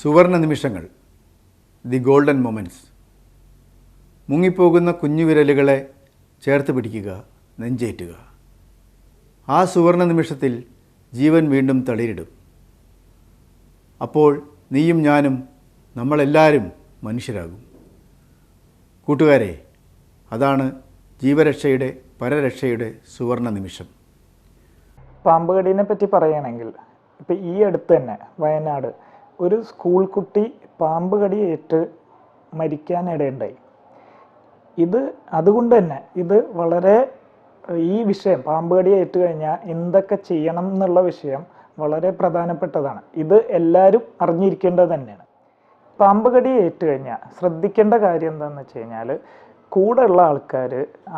സുവർണ നിമിഷങ്ങൾ the golden moments മുങ്ങിപ്പോകുന്ന കുഞ്ഞുവിരലുകളെ ചേർത്ത് പിടിക്കുക നെഞ്ചേറ്റുക. ആ സുവർണ നിമിഷത്തിൽ ജീവൻ വീണ്ടും തളിരിടും. അപ്പോൾ നീയും ഞാനും നമ്മളെല്ലാവരും മനുഷ്യരാകും. കൂട്ടുകാരെ അതാണ് ജീവരക്ഷയുടെ പരരക്ഷയുടെ സുവർണ നിമിഷം. പാമ്പുകടീനെ പറ്റി പറയുകയാണെങ്കിൽ ഇപ്പം ഈ അടുത്ത് തന്നെ വയനാട് ഒരു സ്കൂൾ കുട്ടി പാമ്പ് കടിയേറ്റ് മരിക്കാനിടയുണ്ടായി ഇത് അതുകൊണ്ട് തന്നെ ഇത് വളരെ ഈ വിഷയം പാമ്പ് കടി ഏറ്റ് കഴിഞ്ഞാൽ എന്തൊക്കെ ചെയ്യണം എന്നുള്ള വിഷയം വളരെ പ്രധാനപ്പെട്ടതാണ്. ഇത് എല്ലാവരും അറിഞ്ഞിരിക്കേണ്ടത് തന്നെയാണ്. പാമ്പ് കടി ഏറ്റു കഴിഞ്ഞാൽ ശ്രദ്ധിക്കേണ്ട കാര്യം എന്താണെന്ന് വെച്ച് കഴിഞ്ഞാൽ കൂടെ ഉള്ള ആൾക്കാർ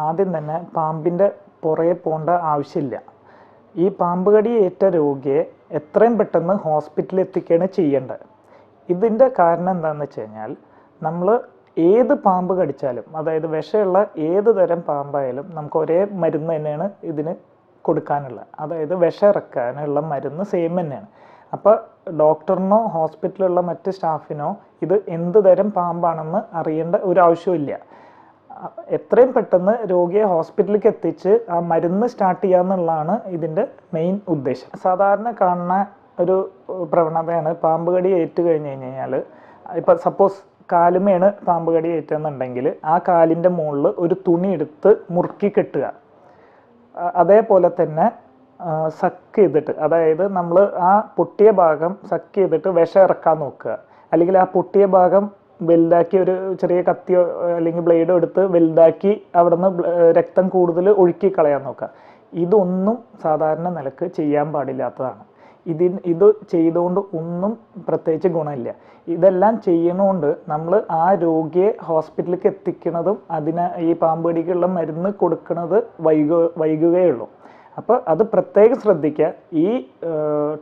ആദ്യം തന്നെ പാമ്പിന്റെ പുറകെ പോകേണ്ട ആവശ്യമില്ല. ഈ പാമ്പ് കടി ഏറ്റ രോഗിയെ എത്രയും പെട്ടെന്ന് ഹോസ്പിറ്റലിൽ എത്തിക്കുകയാണ് ചെയ്യേണ്ടത്. ഇതിന്റെ കാരണം എന്താണെന്ന് വെച്ച് കഴിഞ്ഞാൽ നമ്മൾ ഏത് പാമ്പ് കടിച്ചാലും അതായത് വിഷമുള്ള ഏത് തരം പാമ്പായാലും നമുക്ക് ഒരേ മരുന്ന് തന്നെയാണ് ഇതിന് കൊടുക്കാനുള്ള അതായത് വിഷം ഇറക്കാനുള്ള മരുന്ന് സെയിം തന്നെയാണ്. അപ്പോൾ ഡോക്ടറിനോ ഹോസ്പിറ്റലിലുള്ള മറ്റ് സ്റ്റാഫിനോ ഇത് എന്ത് തരം പാമ്പാണെന്ന് അറിയേണ്ട ഒരു ആവശ്യമില്ല എത്രയും പെട്ടെന്ന് രോഗിയെ ഹോസ്പിറ്റലിലേക്ക് എത്തിച്ച് ആ മരുന്ന് സ്റ്റാർട്ട് ചെയ്യുക എന്നുള്ളതാണ് ഇതിന്റെ മെയിൻ ഉദ്ദേശം. സാധാരണ കാണുന്ന ഒരു പ്രവണതയാണ് പാമ്പ് കടി ഏറ്റു കഴിഞ്ഞ് കഴിഞ്ഞാൽ ഇപ്പം സപ്പോസ് കാലുമേണ് പാമ്പ് കടി ഏറ്റെന്നുണ്ടെങ്കിൽ ആ കാലിന്റെ മുകളിൽ ഒരു തുണി എടുത്ത് മുറുക്കി കെട്ടുക. അതേപോലെ തന്നെ സക്ക് ചെയ്തിട്ട് അതായത് നമ്മൾ ആ പൊട്ടിയ ഭാഗം സക്ക് ചെയ്തിട്ട് വിഷം ഇറക്കാൻ നോക്കുക. അല്ലെങ്കിൽ ആ പൊട്ടിയ ഭാഗം വലുതാക്കി ഒരു ചെറിയ കത്തിയോ അല്ലെങ്കിൽ ബ്ലേഡോ എടുത്ത് വലുതാക്കി അവിടെ നിന്ന് രക്തം കൂടുതൽ ഒഴുക്കി കളയാൻ നോക്കുക. ഇതൊന്നും സാധാരണ നിലയ്ക്ക് ചെയ്യാൻ പാടില്ലാത്തതാണ്. ഇതിൻ ഇത് ചെയ്തുകൊണ്ട് ഒന്നും പ്രത്യേകിച്ച് ഗുണമില്ല. ഇതെല്ലാം ചെയ്യണോണ്ട് നമ്മൾ ആ രോഗിയെ ഹോസ്പിറ്റലിലേക്ക് എത്തിക്കുന്നതും അതിന് ഈ പാമ്പ് കടിക്കുള്ള മരുന്ന് കൊടുക്കുന്നത് വൈകുക വൈകുകയുള്ളൂ അപ്പോൾ അത് പ്രത്യേകം ശ്രദ്ധിക്കുക. ഈ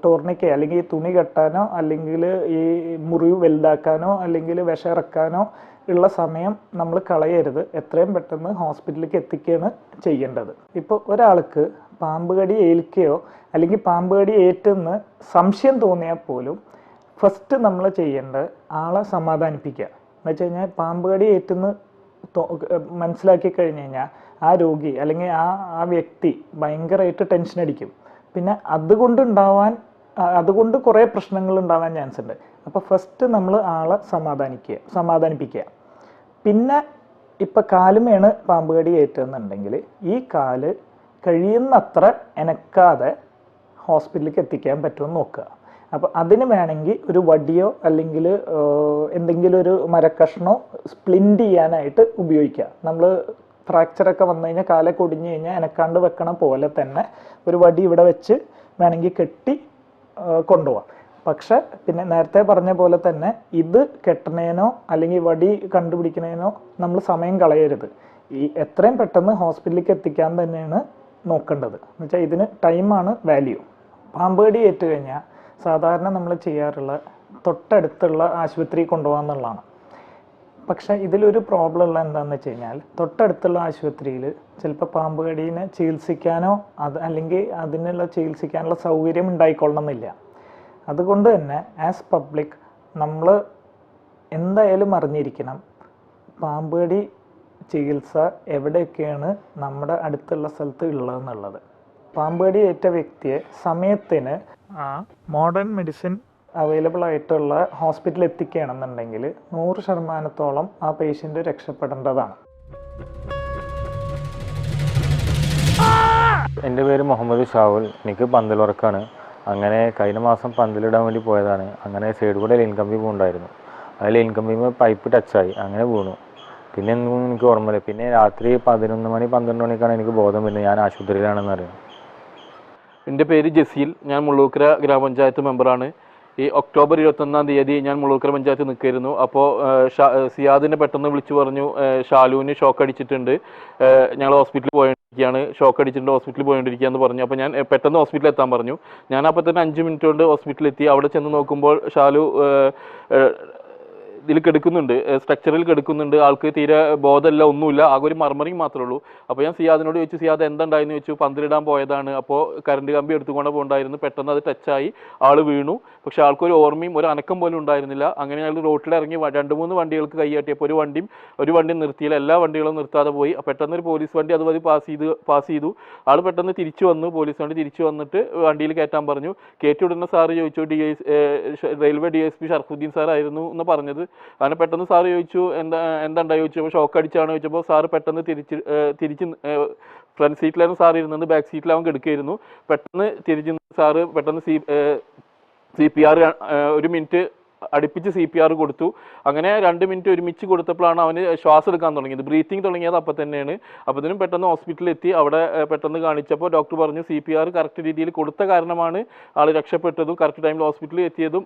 ടോർണിക്ക അല്ലെങ്കിൽ തുണി കെട്ടാനോ അല്ലെങ്കിൽ ഈ മുറിവ് വലുതാക്കാനോ അല്ലെങ്കിൽ വിഷം ഇറക്കാനോ ഉള്ള സമയം നമ്മൾ കളയരുത്. എത്രയും പെട്ടെന്ന് ഹോസ്പിറ്റലിലേക്ക് എത്തിക്കുകയാണ് ചെയ്യേണ്ടത്. ഇപ്പോൾ ഒരാൾക്ക് പാമ്പ് കടി ഏൽക്കുകയോ അല്ലെങ്കിൽ പാമ്പ് കടി ഏറ്റെന്ന് സംശയം തോന്നിയാൽ പോലും ഫസ്റ്റ് നമ്മൾ ചെയ്യേണ്ടത് ആളെ സമാധാനിപ്പിക്കുക. എന്ന് വെച്ച് കഴിഞ്ഞാൽ പാമ്പ് കടി ഏറ്റുന്ന് മനസ്സിലാക്കി കഴിഞ്ഞ് കഴിഞ്ഞാൽ ആ രോഗി അല്ലെങ്കിൽ ആ ആ വ്യക്തി ഭയങ്കരമായിട്ട് ടെൻഷൻ അടിക്കും. പിന്നെ അതുകൊണ്ടുണ്ടാവാൻ അതുകൊണ്ട് കുറേ പ്രശ്നങ്ങൾ ഉണ്ടാവാൻ ചാൻസ് ഉണ്ട്. അപ്പോൾ ഫസ്റ്റ് നമ്മൾ ആളെ സമാധാനിക്കുക സമാധാനിപ്പിക്കുക. പിന്നെ ഇപ്പം കാലുമേണ് പാമ്പ് കടി ഏറ്റെന്നുണ്ടെങ്കിൽ ഈ കാൽ കഴിയുന്നത്ര എനക്കാതെ ഹോസ്പിറ്റലിലേക്ക് എത്തിക്കാൻ പറ്റുമെന്ന് നോക്കുക. അപ്പോൾ അതിന് വേണമെങ്കിൽ ഒരു വടിയോ അല്ലെങ്കിൽ എന്തെങ്കിലും ഒരു മരക്കഷ്ണോ സ്പ്ലിന്റ് ചെയ്യാനായിട്ട് ഉപയോഗിക്കാം നമ്മൾ ഫ്രാക്ചറൊക്കെ വന്നു കഴിഞ്ഞാൽ കാലെ കൊടിഞ്ഞു കഴിഞ്ഞാൽ എനക്കാണ്ട് വെക്കണ പോലെ തന്നെ ഒരു വടി ഇവിടെ വെച്ച് വേണമെങ്കിൽ കെട്ടി കൊണ്ടുപോകാം പക്ഷെ പിന്നെ നേരത്തെ പറഞ്ഞ പോലെ തന്നെ ഇത് കെട്ടണേനോ അല്ലെങ്കിൽ വടി കണ്ടുപിടിക്കണേനോ നമ്മൾ സമയം കളയരുത്. ഈ എത്രയും പെട്ടെന്ന് ഹോസ്പിറ്റലിലേക്ക് എത്തിക്കാൻ തന്നെയാണ് നോക്കേണ്ടത്. എന്നുവെച്ചാൽ ഇതിന് ടൈമാണ് വാല്യൂ പാമ്പേടി ഏറ്റു കഴിഞ്ഞാൽ സാധാരണ നമ്മൾ ചെയ്യാറുള്ള തൊട്ടടുത്തുള്ള ആശുപത്രി കൊണ്ടുപോകാന്നുള്ളതാണ്. പക്ഷെ ഇതിലൊരു പ്രോബ്ലം ഉള്ള എന്താണെന്ന് വെച്ച് കഴിഞ്ഞാൽ തൊട്ടടുത്തുള്ള ആശുപത്രിയിൽ ചിലപ്പോൾ പാമ്പ് ചികിത്സിക്കാനോ അത് അല്ലെങ്കിൽ അതിനുള്ള ചികിത്സിക്കാനുള്ള സൗകര്യം ഉണ്ടായിക്കൊള്ളണമെന്നില്ല. അതുകൊണ്ട് തന്നെ ആസ് പബ്ലിക് നമ്മൾ എന്തായാലും അറിഞ്ഞിരിക്കണം പാമ്പ് കടി ചികിത്സ എവിടെയൊക്കെയാണ് നമ്മുടെ അടുത്തുള്ള സ്ഥലത്ത് ഉള്ളതെന്നുള്ളത്. പാമ്പ് കടി ഏറ്റ വ്യക്തിയെ സമയത്തിന് ആ മോഡേൺ മെഡിസിൻ അവൈലബിൾ ആയിട്ടുള്ള ഹോസ്പിറ്റലിൽ എത്തിക്കുകയാണെന്നുണ്ടെങ്കിൽ നൂറ് ശതമാനത്തോളം ആ പേഷ്യന്റ് രക്ഷപ്പെടേണ്ടതാണ്. എന്റെ പേര് മുഹമ്മദ് ഷാവുൽ. എനിക്ക് പന്തൽ വർക്കാണ്. അങ്ങനെ കഴിഞ്ഞ മാസം പന്തലിടാൻ വേണ്ടി പോയതാണ്. അങ്ങനെ സൈഡ് കൂടെ ലൈൻ കമ്പി പോകുന്നുണ്ടായിരുന്നു ആ ലൈൻ കമ്പിയുമ്പോൾ പൈപ്പ് ടച്ചായി അങ്ങനെ വീണു പിന്നെ ഒന്നും എനിക്ക് ഓർമ്മയില്ല. പിന്നെ രാത്രി പതിനൊന്ന് മണി പന്ത്രണ്ട് മണിക്കാണ് എനിക്ക് ബോധം വരുന്നത്. ഞാൻ ആശുപത്രിയിലാണെന്ന് അറിയാം. എന്റെ പേര് ജസീൽ. ഞാൻ മുള്ളൂക്കര ഗ്രാമപഞ്ചായത്ത് മെമ്പറാണ്. ഈ ഒക്ടോബർ ഇരുപത്തൊന്നാം തീയതി ഞാൻ മുള്ളൂക്കര പഞ്ചായത്ത് നിൽക്കായിരുന്നു അപ്പോൾ സിയാദിനെ പെട്ടെന്ന് വിളിച്ചു പറഞ്ഞു ഷാലുവിന് ഷോക്ക് അടിച്ചിട്ടുണ്ട്. ഞങ്ങൾ ഹോസ്പിറ്റലിൽ പോയിരിക്കുകയാണ് ഷോക്ക് അടിച്ചിട്ടുണ്ട് ഹോസ്പിറ്റലിൽ പോയിക്കൊണ്ടിരിക്കുക എന്ന് പറഞ്ഞു. അപ്പോൾ ഞാൻ പെട്ടെന്ന് ഹോസ്പിറ്റലിൽ എത്താൻ പറഞ്ഞു. ഞാൻ അപ്പോൾ തന്നെ അഞ്ച് മിനിറ്റ് കൊണ്ട് ഹോസ്പിറ്റലിൽ എത്തി. അവിടെ ചെന്ന് നോക്കുമ്പോൾ ഷാലു ഇതിൽ കെടുക്കുന്നുണ്ട്. സ്ട്രക്ചറിൽ കെടുക്കുന്നുണ്ട്. ആൾക്ക് തീരെ ബോധമല്ല ഒന്നുമില്ല. ആകെ ഒരു മർമറിങ് മാത്രമേ ഉള്ളൂ. അപ്പോൾ ഞാൻ സിയാദിനോട് ചോദിച്ചു സിയാദ് എന്തുണ്ടായെന്ന് ചോദിച്ചു? പന്തിരിടാൻ പോയതാണ്. അപ്പോൾ കറണ്ട് കമ്പി എടുത്തുകൊണ്ട് പോകണ്ടായിരുന്നു. പെട്ടെന്ന് അത് ടച്ചായി ആൾ വീണു. പക്ഷേ ആൾക്കൊരു ഓർമ്മയും ഒരു അനക്കം പോലും ഉണ്ടായിരുന്നില്ല. അങ്ങനെ ഞങ്ങൾ റോട്ടിൽ ഇറങ്ങി രണ്ട് മൂന്ന് വണ്ടികൾക്ക് കൈയാട്ടിയപ്പോൾ ഒരു വണ്ടിയും ഒരു വണ്ടി നിർത്തിയില്ല. എല്ലാ വണ്ടികളും നിർത്താതെ പോയി. പെട്ടെന്ന് ഒരു പോലീസ് വണ്ടി അതുവഴി പാസ് ചെയ്ത് പാസ് ചെയ്തു. ആൾ പെട്ടെന്ന് തിരിച്ചു വന്നു. പോലീസ് വണ്ടി തിരിച്ചു വന്നിട്ട് വണ്ടിയിൽ കയറ്റാൻ പറഞ്ഞു. കയറ്റി ഉടനെ സാറ് ചോദിച്ചു D S railway D S P Sharafuddin സാറായിരുന്നു എന്ന് പറഞ്ഞത്. അങ്ങനെ പെട്ടെന്ന് സാറ് ചോദിച്ചു എന്താ എന്താ ഉണ്ടായി ചോദിച്ചപ്പോൾ ഷോക്ക് അടിച്ചാണ് ചോദിച്ചപ്പോൾ സാറ് പെട്ടെന്ന് തിരിച്ച് തിരിച്ച് ഫ്രണ്ട് സീറ്റിലായിരുന്നു സാർ ഇരുന്നത് ബാക്ക് സീറ്റിൽ അവൻ കിടക്കുകയായിരുന്നു പെട്ടെന്ന് തിരിച്ച് സാറ് പെട്ടെന്ന് സി സി പി ആർ ഒരു മിനിറ്റ് അടുപ്പിച്ച് സി പി ആർ കൊടുത്തു. അങ്ങനെ രണ്ട് മിനിറ്റ് ഒരുമിച്ച് കൊടുത്തപ്പോഴാണ് അവന് ശ്വാസം എടുക്കാൻ തുടങ്ങിയത്. ബ്രീത്തിങ് തുടങ്ങിയത് അപ്പം തന്നെയാണ്. അപ്പത്തിനും പെട്ടെന്ന് ഹോസ്പിറ്റലിൽ എത്തി അവിടെ പെട്ടെന്ന് കാണിച്ചപ്പോൾ ഡോക്ടർ പറഞ്ഞു സി പി ആർ കറക്റ്റ് രീതിയിൽ കൊടുത്ത കാരണമാണ് ആൾ രക്ഷപ്പെട്ടതും കറക്റ്റ് ടൈമിൽ ഹോസ്പിറ്റലിൽ എത്തിയതും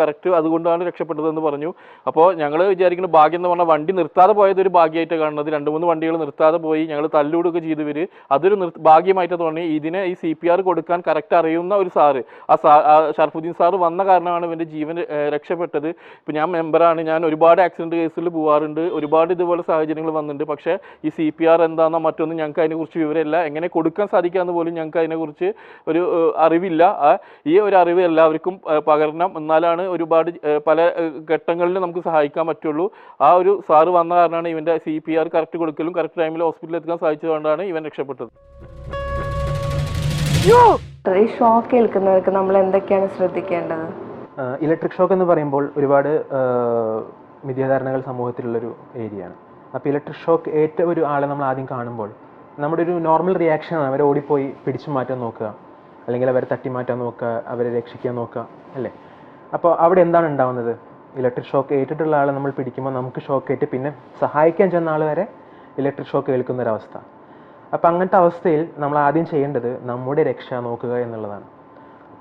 കറക്റ്റ് അതുകൊണ്ടാണ് രക്ഷപ്പെട്ടതെന്ന് പറഞ്ഞു. അപ്പോൾ ഞങ്ങൾ വിചാരിക്കുന്ന ഭാഗ്യം എന്ന് പറഞ്ഞാൽ വണ്ടി നിർത്താതെ പോയത് ഒരു ഭാഗ്യമായിട്ട് കാണുന്നത്. രണ്ട് മൂന്ന് വണ്ടികൾ നിർത്താതെ പോയി ഞങ്ങൾ തല്ലുകൊടുക്കുക ചെയ്തവർ അതൊരു ഭാഗ്യമായിട്ട് തോന്നി. ഇതിനെ ഈ സി പി ആർ കൊടുക്കാൻ കറക്റ്റ് അറിയുന്ന ഒരു സാറ്. ആ സാ ഷർഫുദ്ദീൻ സാറ് വന്ന കാരണമാണ് ഇവന്റെ ജീവൻ രക്ഷപ്പെട്ടത്. ഇപ്പം ഞാൻ മെമ്പറാണ് ഞാൻ ഒരുപാട് ആക്സിഡന്റ് കേസിൽ പോകാറുണ്ട് ഒരുപാട് ഇതുപോലെ സാഹചര്യങ്ങൾ വന്നിട്ടുണ്ട്. പക്ഷേ ഈ സി പി ആർ എന്താണെന്നോ മറ്റൊന്നും ഞങ്ങൾക്ക് അതിനെക്കുറിച്ച് വിവരമില്ല. എങ്ങനെ കൊടുക്കാൻ സാധിക്കാമെന്ന് പോലും ഞങ്ങൾക്ക് അതിനെക്കുറിച്ച് ഒരു അറിവില്ല. ഈ ഒരു അറിവ് എല്ലാവർക്കും പകരണം. എന്നാലാണ് ഒരുപാട് പല ഘട്ടങ്ങളിൽ നമുക്ക് സഹായിക്കാൻ പറ്റുള്ളൂ. ആ ഒരു സാറ് വന്ന കാരണമാണ് ഇവന്റെ സി പി ആർ കറക്റ്റ് കൊടുക്കലും കറക്റ്റ് ടൈമിൽ ഹോസ്പിറ്റലിൽ എത്തിക്കാൻ സാധിച്ചതുകൊണ്ടാണ് ഇവൻ രക്ഷപ്പെട്ടത്. ഈ ഷോക്ക് ഏൽക്കുന്നവർക്ക് നമ്മൾ എന്തൊക്കെയാണ് ശ്രദ്ധിക്കേണ്ടത്? ഇലക്ട്രിക് ഷോക്ക് എന്ന് പറയുമ്പോൾ ഒരുപാട് മിഥ്യാധാരണകൾ സമൂഹത്തിലുള്ളൊരു ഏരിയയാണ്. അപ്പോൾ ഇലക്ട്രിക് ഷോക്ക് ഏറ്റ ഒരു ആളെ നമ്മൾ ആദ്യം കാണുമ്പോൾ നമ്മുടെ ഒരു നോർമൽ റിയാക്ഷനാണ് അവരെ ഓടിപ്പോയി പിടിച്ചു മാറ്റാൻ നോക്കുക. അല്ലെങ്കിൽ അവരെ തട്ടി മാറ്റാൻ നോക്കുക അവരെ രക്ഷിക്കാൻ നോക്കുക അല്ലേ? അപ്പോൾ അവിടെ എന്താണ് ഉണ്ടാവുന്നത്? ഇലക്ട്രിക് ഷോക്ക് ഏറ്റിട്ടുള്ള ആളെ നമ്മൾ പിടിക്കുമ്പോൾ നമുക്ക് ഷോക്ക് ഏറ്റ് പിന്നെ സഹായിക്കാൻ ചെന്ന ആൾ വരെ ഇലക്ട്രിക് ഷോക്ക് ഏൽക്കുന്ന അവസ്ഥ അപ്പോൾ അങ്ങനത്തെ അവസ്ഥയിൽ നമ്മൾ ആദ്യം ചെയ്യേണ്ടത് നമ്മുടെ രക്ഷ നോക്കുക എന്നുള്ളതാണ്.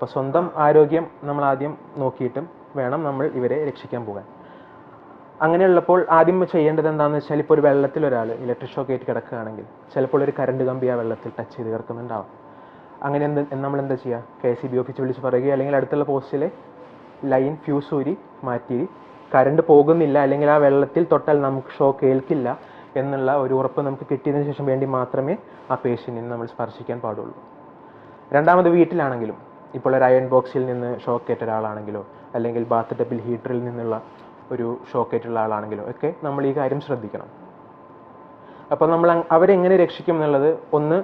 അപ്പോൾ സ്വന്തം ആരോഗ്യം നമ്മൾ ആദ്യം നോക്കിയിട്ടും വേണം നമ്മൾ ഇവരെ രക്ഷിക്കാൻ പോകാൻ. അങ്ങനെയുള്ളപ്പോൾ ആദ്യം ചെയ്യേണ്ടത് എന്താണെന്ന് വെച്ചാൽ ഇപ്പോൾ ഒരു വെള്ളത്തിൽ ഒരാൾ ഇലക്ട്രിക് ഷോക്ക് ഏറ്റ് കിടക്കുകയാണെങ്കിൽ ചിലപ്പോൾ ഒരു കറണ്ട് കമ്പി ആ വെള്ളത്തിൽ ടച്ച് ചെയ്ത് കിടക്കുന്നുണ്ടാവും. അങ്ങനെ എന്ത് നമ്മൾ എന്താ ചെയ്യുക കെ സി ബി ഓഫീസ് വിളിച്ച് പറയുകയോ അല്ലെങ്കിൽ അടുത്തുള്ള പോസ്റ്റിലെ ലൈൻ ഫ്യൂസ് ഊരി മാറ്റി കറണ്ട് പോകുന്നില്ല അല്ലെങ്കിൽ ആ വെള്ളത്തിൽ തൊട്ടാൽ നമുക്ക് ഷോക്ക് ഏൽക്കില്ല എന്നുള്ള ഒരു ഉറപ്പ് നമുക്ക് കിട്ടിയതിന് ശേഷം വേണ്ടി മാത്രമേ ആ പേഷ്യന്റിനെ നമ്മൾ സ്പർശിക്കാൻ പാടുള്ളൂ. രണ്ടാമത് വീട്ടിലാണെങ്കിലും ഇപ്പോൾ ഒരു അയൺ ബോക്സിൽ നിന്ന് ഷോക്ക് ഏറ്റ ഒരാളാണെങ്കിലോ അല്ലെങ്കിൽ ബാത്ത് ടബിൽ ഹീറ്ററിൽ നിന്നുള്ള ഒരു ഷോക്ക് ഏറ്റുള്ള ആളാണെങ്കിലോ ഒക്കെ നമ്മൾ ഈ കാര്യം ശ്രദ്ധിക്കണം. അപ്പോൾ നമ്മൾ അവരെങ്ങനെ രക്ഷിക്കും എന്നുള്ളത് ഒന്ന്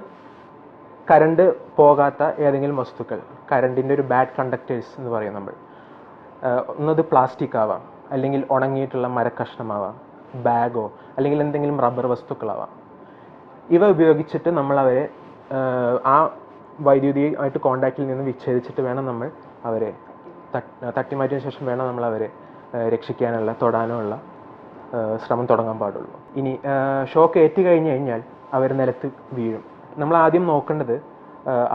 കരണ്ട് പോകാത്ത ഏതെങ്കിലും വസ്തുക്കൾ കരണ്ടിന്റെ ഒരു ബാഡ് കണ്ടക്ടേഴ്സ് എന്ന് പറയും നമ്മൾ. ഒന്നത് പ്ലാസ്റ്റിക് ആവാം അല്ലെങ്കിൽ ഉണങ്ങിയിട്ടുള്ള മരക്കഷ്ണമാവാം ബാഗോ അല്ലെങ്കിൽ എന്തെങ്കിലും റബ്ബർ വസ്തുക്കളാവാം. ഇവ ഉപയോഗിച്ചിട്ട് നമ്മൾ അവരെ ആഹ് ആ വൈദ്യുതിയായിട്ട് കോണ്ടാക്റ്റിൽ നിന്ന് വിച്ഛേദിച്ചിട്ട് വേണം നമ്മൾ അവരെ തട്ടി തട്ടിമാറ്റിയ ശേഷം വേണം നമ്മൾ അവരെ രക്ഷിക്കാനുള്ള തൊടാനുള്ള ശ്രമം തുടങ്ങാൻ പാടുള്ളൂ. ഇനി ഷോക്ക് ഏറ്റു കഴിഞ്ഞ് കഴിഞ്ഞാൽ അവർ നിലത്ത് വീഴും. നമ്മൾ ആദ്യം നോക്കേണ്ടത്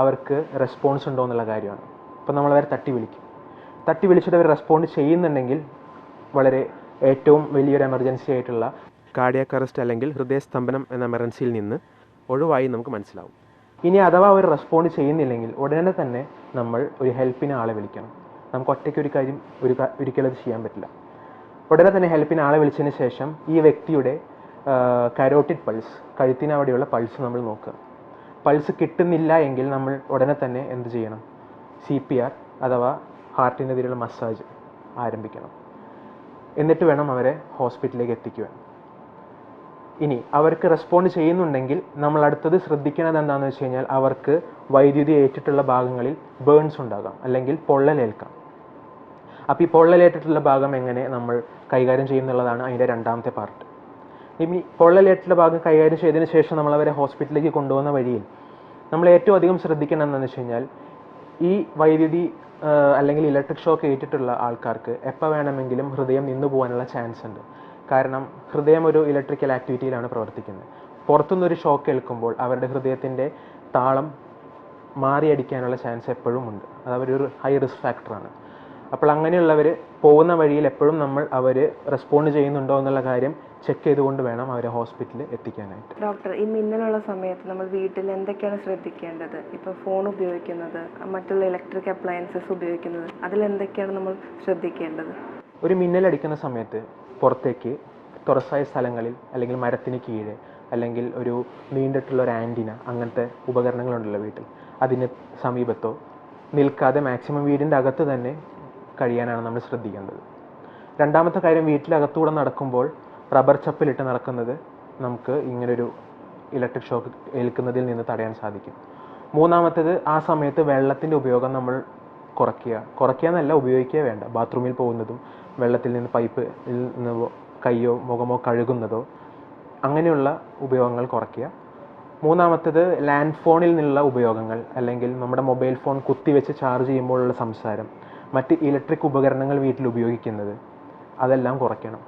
അവർക്ക് റെസ്പോൺസ് ഉണ്ടോ എന്നുള്ള കാര്യമാണ്. അപ്പോൾ നമ്മൾ അവരെ തട്ടി വിളിക്കും. തട്ടി വിളിച്ചിട്ട് അവർ റെസ്പോണ്ട് ചെയ്യുന്നുണ്ടെങ്കിൽ വളരെ ഏറ്റവും വലിയൊരു എമർജൻസി ആയിട്ടുള്ള കാർഡിയാക് അറസ്റ്റ് അല്ലെങ്കിൽ ഹൃദയസ്തംഭനം എന്ന എമർജൻസിയിൽ നിന്ന് ഒഴിവായി നമുക്ക് മനസ്സിലാവും. ഇനി അഥവാ അവർ റെസ്പോണ്ട് ചെയ്യുന്നില്ലെങ്കിൽ ഉടനെ തന്നെ നമ്മൾ ഒരു ഹെൽപ്പിന് ആളെ വിളിക്കണം. നമുക്ക് ഒറ്റയ്ക്ക് ഒരു കാര്യം ഒരു ഒരിക്കലും അത് ചെയ്യാൻ പറ്റില്ല. ഉടനെ തന്നെ ഹെൽപ്പിന് ആളെ വിളിച്ചതിന് ശേഷം ഈ വ്യക്തിയുടെ കരോട്ടിഡ് പൾസ് കഴുത്തിന് അവിടെയുള്ള പൾസ് നമ്മൾ നോക്കുക. പൾസ് കിട്ടുന്നില്ല എങ്കിൽ നമ്മൾ ഉടനെ തന്നെ എന്ത് ചെയ്യണം? സി പി ആർ അഥവാ ഹാർട്ടിനെതിരെയുള്ള മസാജ് ആരംഭിക്കണം. എന്നിട്ട് വേണം അവരെ ഹോസ്പിറ്റലിലേക്ക് എത്തിക്കുവാൻ. ഇനി അവർക്ക് റെസ്പോണ്ട് ചെയ്യുന്നുണ്ടെങ്കിൽ നമ്മൾ അടുത്തത് ശ്രദ്ധിക്കുന്നത് എന്താണെന്ന് വെച്ച് കഴിഞ്ഞാൽ അവർക്ക് വൈദ്യുതി ഏറ്റിട്ടുള്ള ഭാഗങ്ങളിൽ ബേൺസ് ഉണ്ടാകാം അല്ലെങ്കിൽ പൊള്ളലേൽക്കാം. അപ്പോൾ ഈ പൊള്ളലേറ്റിട്ടുള്ള ഭാഗം എങ്ങനെ നമ്മൾ കൈകാര്യം ചെയ്യുന്നുള്ളതാണ് അതിന്റെ രണ്ടാമത്തെ പാർട്ട് ഇനി പൊള്ളലേറ്റിട്ടുള്ള ഭാഗം കൈകാര്യം ചെയ്തതിന് ശേഷം നമ്മൾ അവരെ ഹോസ്പിറ്റലിലേക്ക് കൊണ്ടുപോകുന്ന വഴിയിൽ നമ്മൾ ഏറ്റവും അധികം ശ്രദ്ധിക്കണം എന്താണെന്ന് വെച്ച് കഴിഞ്ഞാൽ ഈ വൈദ്യുതി അല്ലെങ്കിൽ ഇലക്ട്രിക് ഷോക്ക് ഏറ്റിട്ടുള്ള ആൾക്കാർക്ക് എപ്പോൾ വേണമെങ്കിലും ഹൃദയം നിന്നു പോകാനുള്ള ചാൻസ് ഉണ്ട്. കാരണം ഹൃദയം ഒരു ഇലക്ട്രിക്കൽ ആക്ടിവിറ്റിയിലാണ് പ്രവർത്തിക്കുന്നത്. പുറത്തുനിന്നൊരു ഷോക്ക് ഏൽക്കുമ്പോൾ അവരുടെ ഹൃദയത്തിന്റെ താളം മാറിയടിക്കാനുള്ള ചാൻസ് എപ്പോഴും ഉണ്ട്. അത് അവരൊരു ഹൈ റിസ്ക് ഫാക്ടറാണ് അപ്പോൾ അങ്ങനെയുള്ളവർ പോകുന്ന വഴിയിൽ എപ്പോഴും നമ്മൾ അവർ റെസ്പോണ്ട് ചെയ്യുന്നുണ്ടോ എന്നുള്ള കാര്യം ചെക്ക് ചെയ്തുകൊണ്ട് വേണം അവരെ ഹോസ്പിറ്റലിൽ എത്തിക്കാനായിട്ട്. ഡോക്ടർ ഈ മിന്നലുള്ള സമയത്ത് നമ്മൾ വീട്ടിൽ എന്തൊക്കെയാണ് ശ്രദ്ധിക്കേണ്ടത്? ഇപ്പോൾ ഫോൺ ഉപയോഗിക്കുന്നത് മറ്റുള്ള ഇലക്ട്രിക് അപ്ലയൻസസ് ഉപയോഗിക്കുന്നത് അതിൽ എന്തൊക്കെയാണ് നമ്മൾ ശ്രദ്ധിക്കേണ്ടത്? ഒരു മിന്നലടിക്കുന്ന സമയത്ത് പുറത്തേക്ക് തുറസായ സ്ഥലങ്ങളിൽ അല്ലെങ്കിൽ മരത്തിന് കീഴെ അല്ലെങ്കിൽ ഒരു നീണ്ടിട്ടുള്ള ഒരു ആന്റിന അങ്ങനത്തെ ഉപകരണങ്ങളുണ്ടല്ലോ വീട്ടിൽ. അതിന് സമീപത്തോ നിൽക്കാതെ മാക്സിമം വീടിന്റെ അകത്ത് തന്നെ കഴിയാനാണ് നമ്മൾ ശ്രദ്ധിക്കേണ്ടത്. രണ്ടാമത്തെ കാര്യം വീട്ടിലകത്തൂടെ നടക്കുമ്പോൾ റബ്ബർ ചപ്പിലിട്ട് നടക്കുന്നത് നമുക്ക് ഇങ്ങനൊരു ഇലക്ട്രിക് ഷോക്ക് ഏൽക്കുന്നതിൽ നിന്ന് തടയാൻ സാധിക്കും. മൂന്നാമത്തേത് ആ സമയത്ത് വെള്ളത്തിന്റെ ഉപയോഗം നമ്മൾ കുറയ്ക്കുക. കുറയ്ക്കുക എന്നല്ല ഉപയോഗിക്കുക വേണ്ട. ബാത്റൂമിൽ പോകുന്നതും വെള്ളത്തിൽ നിന്ന് പൈപ്പിൽ നിന്ന് കൈയോ മുഖമോ കഴുകുന്നതോ അങ്ങനെയുള്ള ഉപയോഗങ്ങൾ കുറയ്ക്കുക. മൂന്നാമത്തേത് ലാൻഡ് ഫോണിൽ നിന്നുള്ള ഉപയോഗങ്ങൾ അല്ലെങ്കിൽ നമ്മുടെ മൊബൈൽ ഫോൺ കുത്തിവെച്ച് ചാർജ് ചെയ്യുമ്പോഴുള്ള സംസാരം മറ്റ് ഇലക്ട്രിക് ഉപകരണങ്ങൾ വീട്ടിൽ ഉപയോഗിക്കുന്നത് അതെല്ലാം കുറയ്ക്കണം.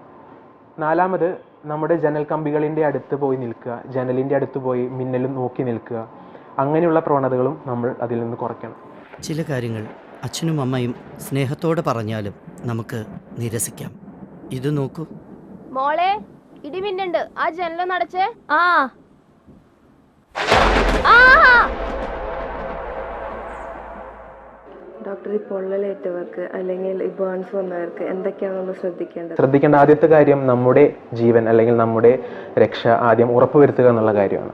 നാലാമത് നമ്മുടെ ജനൽ കമ്പികളിന്റെ അടുത്ത് പോയി നിൽക്കുക ജനലിന്റെ അടുത്ത് പോയി മിന്നലും നോക്കി നിൽക്കുക അങ്ങനെയുള്ള പ്രവണതകളും നമ്മൾ അതിൽ നിന്ന് കുറയ്ക്കണം. ചില കാര്യങ്ങൾ അച്ഛനും അമ്മയും സ്നേഹത്തോടെ പറഞ്ഞാലും നമുക്ക് നിരസിക്കാം. ഇത് നോക്കൂ. മോളെ ഇടിമിന്നുണ്ട് ആ ജനലൊന്ന് അടച്ചേ. ആ. ഡോക്ടർ ഈ പൊള്ളലേറ്റവർക്ക് അല്ലെങ്കിൽ ഈ ബേൺസ് വന്നവർക്ക് എന്തൊക്കെയാണ് നമ്മൾ ശ്രദ്ധിക്കേണ്ടത്? ശ്രദ്ധിക്കേണ്ട ആദ്യത്തെ കാര്യം നമ്മുടെ ജീവൻ അല്ലെങ്കിൽ നമ്മുടെ രക്ഷ ആദ്യം ഉറപ്പുവരുത്തുക എന്നുള്ള കാര്യമാണ്.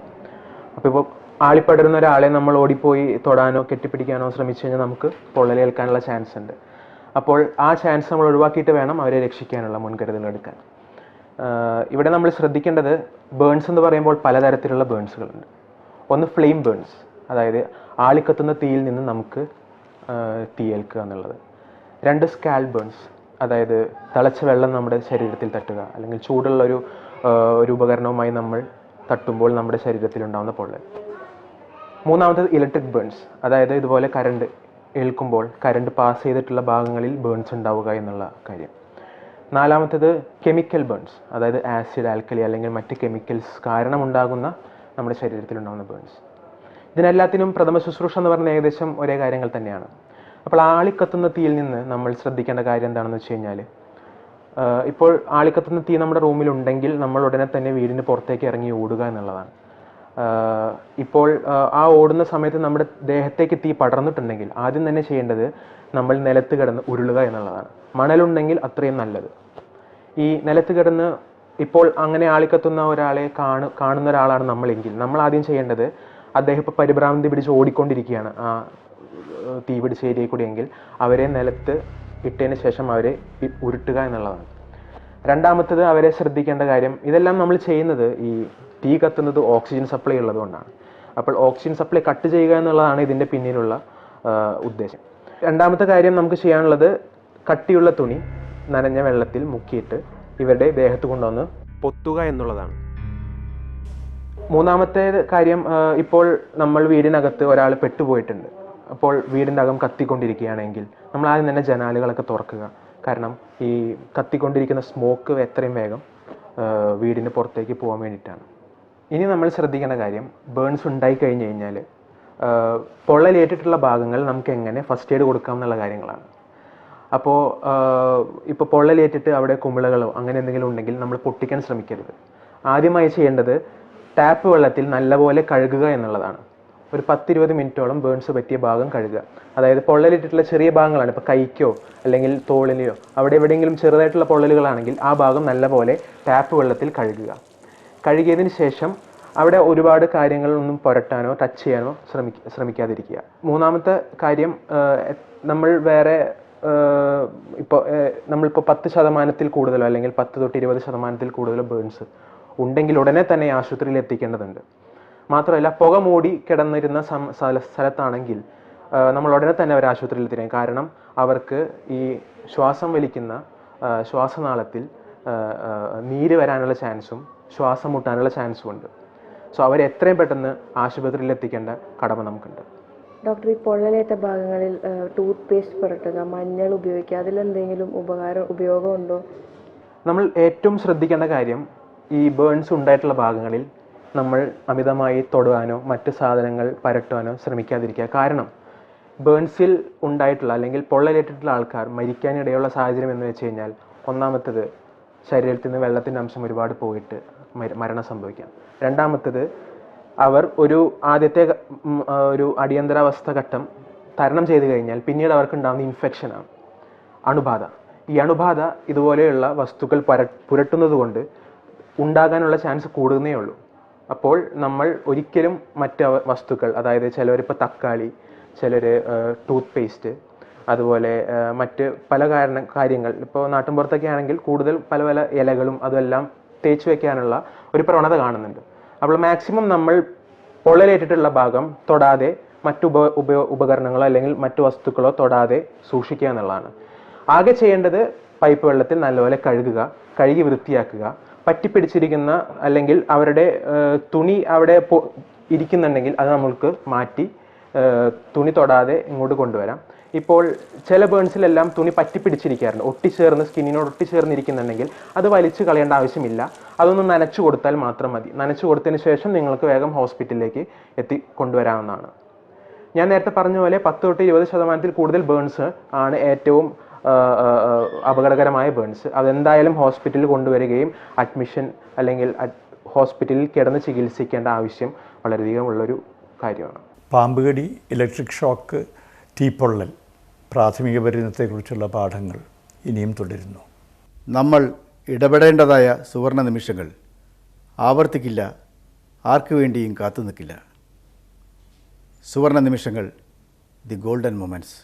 അപ്പോൾ ഇപ്പോൾ ആളിപ്പടരുന്ന ഒരാളെ നമ്മൾ ഓടിപ്പോയി തൊടാനോ കെട്ടിപ്പിടിക്കാനോ ശ്രമിച്ചു കഴിഞ്ഞാൽ നമുക്ക് പൊള്ളലേൽക്കാനുള്ള ചാൻസ് ഉണ്ട്. അപ്പോൾ ആ ചാൻസ് നമ്മൾ ഒഴിവാക്കിയിട്ട് വേണം അവരെ രക്ഷിക്കാനുള്ള മുൻകരുതലുകൾ എടുക്കാൻ. ഇവിടെ നമ്മൾ ശ്രദ്ധിക്കേണ്ടത് ബേൺസ് എന്ന് പറയുമ്പോൾ പലതരത്തിലുള്ള ബേൺസുകളുണ്ട് ഒന്ന് ഫ്ലെയിം ബേൺസ് അതായത് ആളിക്കത്തുന്ന തീയിൽ നിന്ന് നമുക്ക് തീയേൽക്കുക എന്നുള്ളത്. രണ്ട് സ്കാൽ ബേൺസ് അതായത് തിളച്ച വെള്ളം നമ്മുടെ ശരീരത്തിൽ തട്ടുക അല്ലെങ്കിൽ ചൂടുള്ള ഒരു ഒരു ഉപകരണവുമായി നമ്മൾ തട്ടുമ്പോൾ നമ്മുടെ ശരീരത്തിൽ ഉണ്ടാകുന്ന പൊള്ളൽ. മൂന്നാമത്തത് ഇലക്ട്രിക് ബേൺസ് അതായത് ഇതുപോലെ കറണ്ട് ഏൽക്കുമ്പോൾ കറണ്ട് പാസ് ചെയ്തിട്ടുള്ള ഭാഗങ്ങളിൽ ബേൺസ് ഉണ്ടാവുക എന്നുള്ള കാര്യം. നാലാമത്തേത് കെമിക്കൽ ബേൺസ് അതായത് ആസിഡ് ആൽക്കലി അല്ലെങ്കിൽ മറ്റ് കെമിക്കൽസ് കാരണമുണ്ടാകുന്ന നമ്മുടെ ശരീരത്തിൽ ഉണ്ടാകുന്ന ബേൺസ് ഇതിനെല്ലാത്തിനും പ്രഥമ ശുശ്രൂഷ എന്ന് പറഞ്ഞ ഏകദേശം ഒരേ കാര്യങ്ങൾ തന്നെയാണ്. അപ്പോൾ ആളിക്കത്തുന്ന തീയിൽ നിന്ന് നമ്മൾ ശ്രദ്ധിക്കേണ്ട കാര്യം എന്താണെന്ന് വെച്ച് കഴിഞ്ഞാൽ ഇപ്പോൾ ആളിക്കത്തുന്ന തീ നമ്മുടെ റൂമിലുണ്ടെങ്കിൽ നമ്മൾ ഉടനെ തന്നെ വീടിന് പുറത്തേക്ക് ഇറങ്ങി ഓടുക എന്നുള്ളതാണ്. ഇപ്പോൾ ആ ഓടുന്ന സമയത്ത് നമ്മുടെ ദേഹത്തേക്ക് തീ പടർന്നിട്ടുണ്ടെങ്കിൽ ആദ്യം തന്നെ ചെയ്യേണ്ടത് നമ്മൾ നിലത്ത് കിടന്ന് ഉരുളുക എന്നുള്ളതാണ്. മണലുണ്ടെങ്കിൽ അത്രയും നല്ലത്. ഈ നിലത്ത് കിടന്ന് ഇപ്പോൾ അങ്ങനെ ആളിക്കത്തുന്ന ഒരാളെ കാണു കാണുന്ന ഒരാളാണ് നമ്മളെങ്കിൽ നമ്മൾ ആദ്യം ചെയ്യേണ്ടത് അദ്ദേഹം ഇപ്പോൾ പരിഭ്രാന്തി പിടിച്ച് ഓടിക്കൊണ്ടിരിക്കുകയാണ്. ആ തീപിടിച്ച ഏരിയയിൽ കൂടിയെങ്കിൽ അവരെ നിലത്ത് ഇട്ടതിന് ശേഷം അവരെ ഉരുട്ടുക എന്നുള്ളതാണ്. രണ്ടാമത്തത് അവരെ ശ്രദ്ധിക്കേണ്ട കാര്യം ഇതെല്ലാം നമ്മൾ ചെയ്യുന്നത് ഈ തീ കത്തുന്നത് ഓക്സിജൻ സപ്ലൈ ഉള്ളതുകൊണ്ടാണ് അപ്പോൾ ഓക്സിജൻ സപ്ലൈ കട്ട് ചെയ്യുക എന്നുള്ളതാണ് ഇതിന്റെ പിന്നിലുള്ള ഉദ്ദേശം. രണ്ടാമത്തെ കാര്യം നമുക്ക് ചെയ്യാനുള്ളത് കട്ടിയുള്ള തുണി നനഞ്ഞ വെള്ളത്തിൽ മുക്കിയിട്ട് ഇവരുടെ ദേഹത്ത് കൊണ്ടുവന്ന് പൊത്തുക എന്നുള്ളതാണ്. മൂന്നാമത്തെ കാര്യം ഇപ്പോൾ നമ്മൾ വീടിനകത്ത് ഒരാൾ പെട്ടുപോയിട്ടുണ്ട്. അപ്പോൾ വീടിന്റെ അകം കത്തിക്കൊണ്ടിരിക്കുകയാണെങ്കിൽ നമ്മൾ ആദ്യം തന്നെ ജനാലുകളൊക്കെ തുറക്കുക. കാരണം ഈ കത്തിക്കൊണ്ടിരിക്കുന്ന സ്മോക്ക് എത്രയും വേഗം വീടിന് പുറത്തേക്ക് പോകാൻ വേണ്ടിയിട്ടാണ്. ഇനി നമ്മൾ ശ്രദ്ധിക്കേണ്ട കാര്യം ബേൺസ് ഉണ്ടായി കഴിഞ്ഞ് കഴിഞ്ഞാൽ പൊള്ളലേറ്റിട്ടുള്ള ഭാഗങ്ങൾ നമുക്ക് എങ്ങനെ ഫസ്റ്റ് എയ്ഡ് കൊടുക്കാം എന്നുള്ള കാര്യങ്ങളാണ്. അപ്പോൾ ഇപ്പോൾ പൊള്ളലേറ്റിട്ട് അവിടെ കുമിളകളോ അങ്ങനെ എന്തെങ്കിലും ഉണ്ടെങ്കിൽ നമ്മൾ പൊട്ടിക്കാൻ ശ്രമിക്കരുത്. ആദ്യമായി ചെയ്യേണ്ടത് ടാപ്പ് വെള്ളത്തിൽ നല്ലപോലെ കഴുകുക എന്നുള്ളതാണ്. ഒരു പത്തിരുപത് മിനിറ്റോളം ബേൺസ് പറ്റിയ ഭാഗം കഴുകുക. അതായത് പൊള്ളലിട്ടിട്ടുള്ള ചെറിയ ഭാഗങ്ങളാണ്. ഇപ്പോൾ കൈക്കോ അല്ലെങ്കിൽ തോളിലെയോ അവിടെ എവിടെയെങ്കിലും ചെറുതായിട്ടുള്ള പൊള്ളലുകളാണെങ്കിൽ ആ ഭാഗം നല്ലപോലെ ടാപ്പ് വെള്ളത്തിൽ കഴുകുക. കഴുകിയതിന് ശേഷം അവിടെ ഒരുപാട് കാര്യങ്ങളൊന്നും പുരട്ടാനോ ടച്ച് ചെയ്യാനോ ശ്രമിക്ക ശ്രമിക്കാതിരിക്കുക. മൂന്നാമത്തെ കാര്യം നമ്മൾ വേറെ ഇപ്പോൾ നമ്മളിപ്പോൾ പത്ത് ശതമാനത്തിൽ കൂടുതലോ അല്ലെങ്കിൽ പത്ത് തൊട്ട് ഇരുപത് ശതമാനത്തിൽ കൂടുതലോ ബേൺസ് ഉണ്ടെങ്കിൽ ഉടനെ തന്നെ ആശുപത്രിയിൽ എത്തിക്കേണ്ടതുണ്ട്. മാത്രമല്ല പുക മൂടി കിടന്നിരുന്ന സ്ഥലത്താണെങ്കിൽ നമ്മൾ ഉടനെ തന്നെ അവർ ആശുപത്രിയിൽ എത്തിക്കണം. കാരണം അവർക്ക് ഈ ശ്വാസം വലിക്കുന്ന ശ്വാസനാളത്തിൽ നീര് വരാനുള്ള ചാൻസും ശ്വാസം മുട്ടാനുള്ള ചാൻസും ഉണ്ട്. സോ അവരെ എത്രയും പെട്ടെന്ന് ആശുപത്രിയിൽ എത്തിക്കേണ്ട കടമ നമുക്കുണ്ട്. ഡോക്ടർ ഈ പൊള്ളലേറ്റ ഭാഗങ്ങളിൽ ടൂത്ത് പേസ്റ്റ് പുരട്ടുക മഞ്ഞൾ ഉപയോഗിക്കുക അതിലെന്തെങ്കിലും ഉപകാരം ഉപയോഗമുണ്ടോ? നമ്മൾ ഏറ്റവും ശ്രദ്ധിക്കേണ്ട കാര്യം ഈ ബേൺസ് ഉണ്ടായിട്ടുള്ള ഭാഗങ്ങളിൽ നമ്മൾ അമിതമായി തൊടുവാനോ മറ്റ് സാധനങ്ങൾ പരട്ടുവാനോ ശ്രമിക്കാതിരിക്കുക. കാരണം ബേൺസിൽ ഉണ്ടായിട്ടുള്ള അല്ലെങ്കിൽ പൊള്ളലേറ്റിട്ടുള്ള ആൾക്കാർ മരിക്കാനിടയുള്ള സാഹചര്യം എന്ന് വെച്ച് കഴിഞ്ഞാൽ ഒന്നാമത്തത് ശരീരത്തിൽ നിന്ന് വെള്ളത്തിന്റെ അംശം ഒരുപാട് പോയിട്ട് മര- മരണം സംഭവിക്കാം. രണ്ടാമത്തത് അവർ ഒരു ആദ്യത്തെ ഒരു അടിയന്തരാവസ്ഥ ഘട്ടം തരണം ചെയ്തു കഴിഞ്ഞാൽ പിന്നീട് അവർക്ക് ഉണ്ടാകുന്ന ഇൻഫെക്ഷനാണ് അണുബാധ. ഈ അണുബാധ ഇതുപോലെയുള്ള വസ്തുക്കൾ പര പുരട്ടുന്നത് കൊണ്ട് ഉണ്ടാകാനുള്ള ചാൻസ് കൂടുന്നേ ഉള്ളൂ. അപ്പോൾ നമ്മൾ ഒരിക്കലും മറ്റ് വസ്തുക്കൾ അതായത് ചിലവരിപ്പോൾ തക്കാളി ചിലർ ടൂത്ത് പേസ്റ്റ് അതുപോലെ മറ്റ് പല കാരണ കാര്യങ്ങൾ. ഇപ്പോൾ നാട്ടിൻപുറത്തൊക്കെ ആണെങ്കിൽ കൂടുതൽ പല പല ഇലകളും അതെല്ലാം തേച്ച് വെക്കാനുള്ള ഒരു പ്രവണത കാണുന്നുണ്ട്. അപ്പോൾ മാക്സിമം നമ്മൾ പൊള്ളലേറ്റിട്ടുള്ള ഭാഗം തൊടാതെ മറ്റു ഉപ ഉപ ഉപകരണങ്ങളോ അല്ലെങ്കിൽ മറ്റു വസ്തുക്കളോ തൊടാതെ സൂക്ഷിക്കുക എന്നുള്ളതാണ്. ആകെ ചെയ്യേണ്ടത് പൈപ്പ് വെള്ളത്തിൽ നല്ലപോലെ കഴുകുക കഴുകി വൃത്തിയാക്കുക. പറ്റിപ്പിടിച്ചിരിക്കുന്ന അല്ലെങ്കിൽ അവരുടെ തുണി അവിടെ ഇരിക്കുന്നുണ്ടെങ്കിൽ അത് നമ്മൾക്ക് മാറ്റി തുണി തൊടാതെ ഇങ്ങോട്ട് കൊണ്ടുവരാം. ഇപ്പോൾ ചില ബേൺസിലെല്ലാം തുണി പറ്റിപ്പിടിച്ചിരിക്കാറുണ്ട്. ഒട്ടിച്ചേർന്ന് സ്കിന്നിനോട് ഒട്ടിച്ചേർന്നിരിക്കുന്നുണ്ടെങ്കിൽ അത് വലിച്ചു കളയേണ്ട ആവശ്യമില്ല. അതൊന്ന് നനച്ചു കൊടുത്താൽ മാത്രം മതി. നനച്ചു കൊടുത്തതിന് ശേഷം നിങ്ങൾക്ക് വേഗം ഹോസ്പിറ്റലിലേക്ക് എത്തി കൊണ്ടുവരാവുന്നതാണ്. ഞാൻ നേരത്തെ പറഞ്ഞ പോലെ പത്ത് തൊട്ട് ഇരുപത് ശതമാനത്തിൽ കൂടുതൽ ബേൺസ് ആണ് ഏറ്റവും അപകടകരമായ ബേൺസ് അതെന്തായാലും ഹോസ്പിറ്റലിൽ കൊണ്ടുവരികയും അഡ്മിഷൻ അല്ലെങ്കിൽ ഹോസ്പിറ്റലിൽ കിടന്ന് ചികിത്സിക്കേണ്ട ആവശ്യം വളരെയധികം ഉള്ളൊരു കാര്യമാണ്. പാമ്പുകടി ഇലക്ട്രിക് ഷോക്ക് തീപ്പൊള്ളൽ പ്രാഥമിക പരിണതത്തെക്കുറിച്ചുള്ള പാഠങ്ങൾ ഇനിയും തുടരുന്നു. നമ്മൾ ഇടപെടേണ്ടതായ സുവർണ നിമിഷങ്ങൾ ആവർത്തിക്കില്ല ആർക്കു വേണ്ടിയും കാത്തു നിൽക്കില്ല സുവർണ നിമിഷങ്ങൾ ദി ഗോൾഡൻ മൊമെന്റ്സ്